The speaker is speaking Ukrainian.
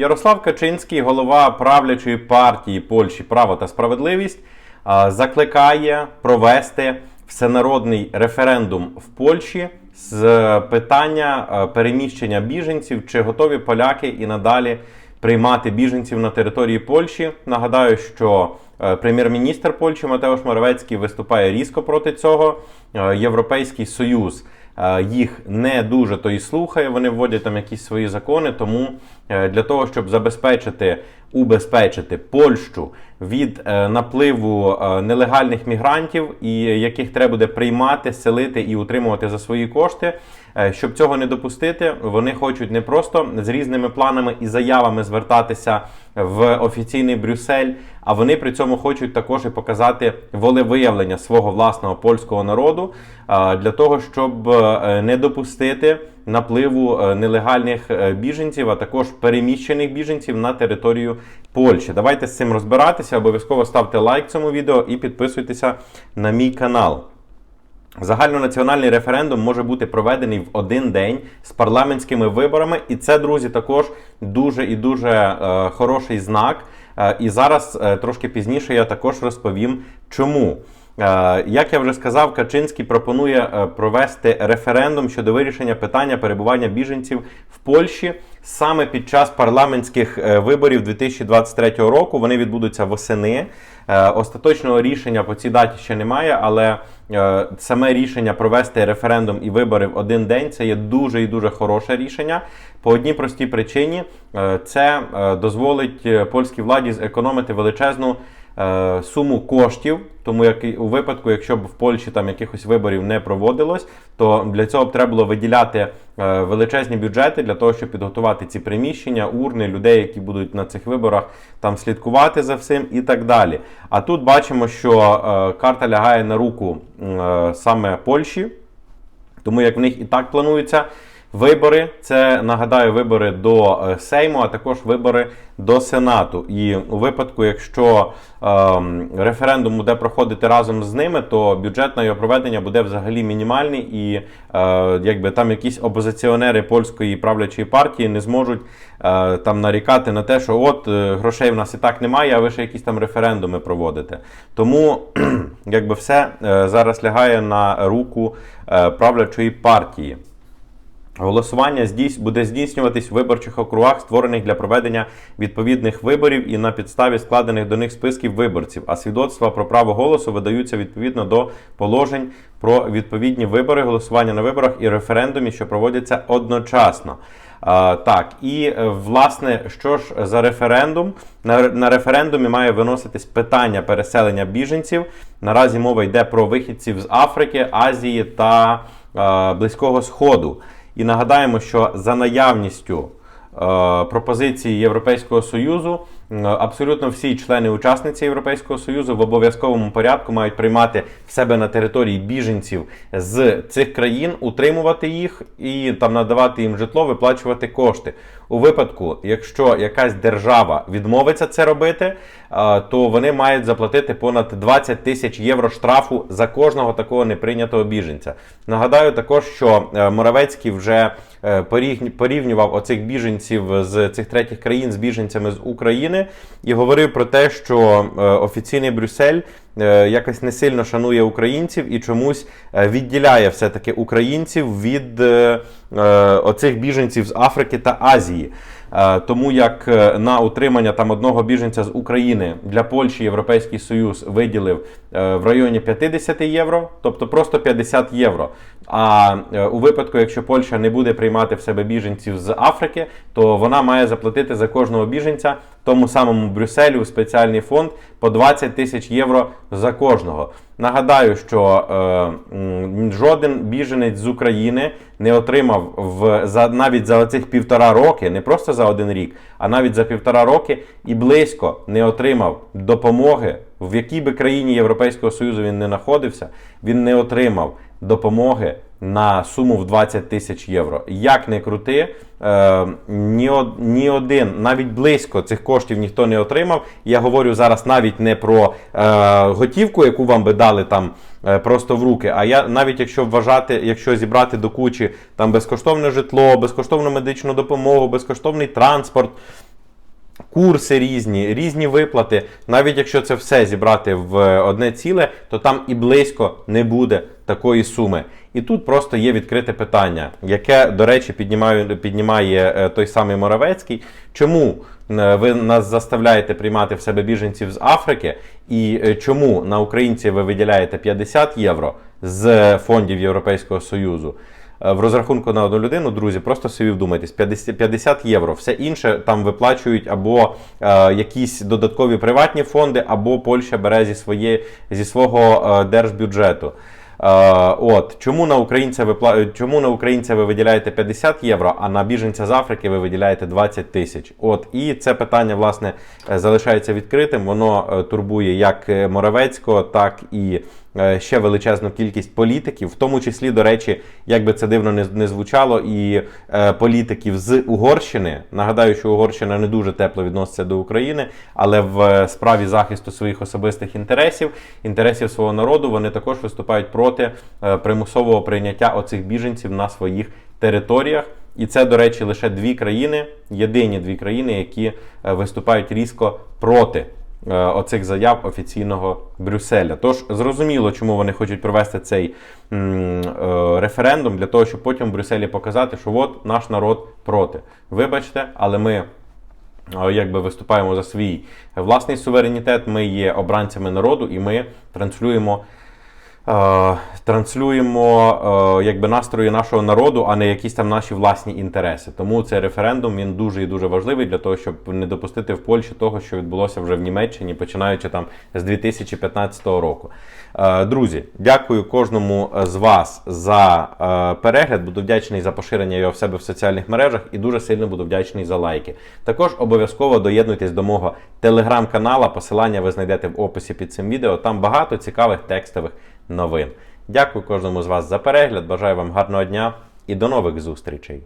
Ярослав Качинський, голова правлячої партії Польщі Право та справедливість, закликає провести всенародний референдум в Польщі з питання переміщення біженців, чи готові поляки і надалі приймати біженців на території Польщі. Нагадаю, що е, прем'єр-міністр Польщі Матеуш Моровецький виступає різко проти цього. Е, Європейський Союз е, їх не дуже то і слухає. Вони вводять там якісь свої закони. Тому е, для того, щоб забезпечити убезпечити Польщу від е, напливу е, нелегальних мігрантів, і яких треба буде приймати, селити і утримувати за свої кошти. Е, Щоб цього не допустити, вони хочуть не просто з різними планами і заявами звертатися в офіційний Брюссель, а вони при цьому хочуть також і показати волевиявлення свого власного польського народу для того, щоб не допустити напливу нелегальних біженців, а також переміщених біженців на територію Польщі. Давайте з цим розбиратися. Обов'язково ставте лайк цьому відео і підписуйтеся на мій канал. Загальнонаціональний референдум може бути проведений в один день з парламентськими виборами, і це, друзі, також дуже і дуже е, хороший знак. Е, і зараз е, трошки пізніше я також розповім, чому. Е, Як я вже сказав, Качинський пропонує е, провести референдум щодо вирішення питання перебування біженців в Польщі саме під час парламентських е, виборів 2023 року. Вони відбудуться восени. Е, Остаточного рішення по цій даті ще немає, але е, саме рішення провести референдум і вибори в один день це є дуже і дуже хороше рішення. По одній простій причині Е, це дозволить польській владі зекономити величезну суму коштів. Тому як у випадку, якщо б в Польщі там якихось виборів не проводилось, то для цього б треба було виділяти величезні бюджети для того, щоб підготувати ці приміщення, урни, людей, які будуть на цих виборах там слідкувати за всім і так далі. А тут бачимо, що е, карта лягає на руку е, саме Польщі. Тому як в них і так плануються вибори, це нагадаю, вибори до е, Сейму, а також вибори до Сенату. І у випадку, якщо ем, референдум буде проходити разом з ними, то бюджет на його проведення буде взагалі мінімальний, і е, якби там якісь опозиціонери польської правлячої партії не зможуть е, там нарікати на те, що от е, грошей в нас і так немає, а ви ще якісь там референдуми проводите. Тому якби все е, зараз лягає на руку е, правлячої партії. Голосування буде здійснюватись в виборчих округах, створених для проведення відповідних виборів і на підставі складених до них списків виборців. А свідоцтва про право голосу видаються відповідно до положень про відповідні вибори, голосування на виборах і референдумі, що проводяться одночасно. А, так, і е, власне, що ж за референдум? На, на референдумі має виноситись питання переселення біженців. Наразі мова йде про вихідців з Африки, Азії та е, Близького Сходу. І нагадаємо, що за наявністю е, пропозиції Європейського Союзу абсолютно всі члени-учасниці Європейського Союзу в обов'язковому порядку мають приймати в себе на території біженців з цих країн, утримувати їх і там надавати їм житло, виплачувати кошти. У випадку, якщо якась держава відмовиться це робити, то вони мають заплатити понад 20 тисяч євро штрафу за кожного такого неприйнятого біженця. Нагадаю також, що е, Моравецький вже е, порівнював оцих біженців з цих третіх країн з біженцями з України і говорив про те, що е, офіційний Брюссель е, якось не сильно шанує українців і чомусь е, відділяє все-таки українців від оцих біженців з Африки та Азії. Тому як на утримання там одного біженця з України для Польщі Європейський Союз виділив в районі 50 євро, тобто просто 50 євро. А у випадку, якщо Польща не буде приймати в себе біженців з Африки, то вона має заплатити за кожного біженця тому самому Брюсселю у спеціальний фонд по 20 тисяч євро за кожного. Нагадаю, що е, жоден біженець з України не отримав в за навіть за цих півтора роки, не просто за один рік, а навіть за півтора роки і близько не отримав допомоги, в якій би країні Європейського Союзу він не знаходився, він не отримав допомоги на суму в 20 тисяч євро. Як не крути, е, ні, ні один, навіть близько цих коштів ніхто не отримав. Я говорю зараз навіть не про е, готівку, яку вам би дали там е, просто в руки. А я навіть якщо вважати, якщо зібрати до кучі там безкоштовне житло, безкоштовну медичну допомогу, безкоштовний транспорт. курси різні, різні виплати. Навіть якщо це все зібрати в одне ціле, то там і близько не буде такої суми. І тут просто є відкрите питання, яке, до речі, піднімає, піднімає е, той самий Моравецький. Чому е, ви нас заставляєте приймати в себе біженців з Африки, і е, чому на українців ви виділяєте 50 євро з фондів Європейського Союзу? В розрахунку на одну людину, друзі, просто собі вдумайтесь, 50 50 євро. Все інше там виплачують або е, якісь додаткові приватні фонди, або Польща бере зі, своє, зі свого е, держбюджету. Е, от чому на українця ви чому на українця ви виділяєте 50 євро, а на біженця з Африки ви виділяєте 20 тисяч? От і це питання власне е, залишається відкритим. Воно е, турбує як Моравецького, так і ще величезну кількість політиків, в тому числі, до речі, як би це дивно не, не звучало, і е, політиків з Угорщини. Нагадаю, що Угорщина не дуже тепло відноситься до України, але в е, справі захисту своїх особистих інтересів, інтересів свого народу, вони також виступають проти е, примусового прийняття оцих біженців на своїх територіях. І це, до речі, лише дві країни, єдині дві країни, які е, виступають різко проти е, оцих заяв офіційного Брюсселя. Тож зрозуміло, чому вони хочуть провести цей е, референдум, для того, щоб потім в Брюсселі показати, що от наш народ проти. Вибачте, але ми. е, Якби виступаємо за свій власний суверенітет, ми є обранцями народу, і ми транслюємо е, транслюємо е, якби настрої нашого народу, а не якісь там наші власні інтереси. Тому цей референдум він дуже і дуже важливий для того, щоб не допустити в Польщі того, що відбулося вже в Німеччині, починаючи там з 2015 року. Е, друзі, дякую кожному з вас за е, перегляд. Буду вдячний за поширення його в себе в соціальних мережах і дуже сильно буду вдячний за лайки. Також обов'язково доєднуйтесь до мого телеграм-канала. Посилання ви знайдете в описі під цим відео. Там багато цікавих текстових новин. Дякую кожному з вас за перегляд. Бажаю вам гарного дня і до нових зустрічей.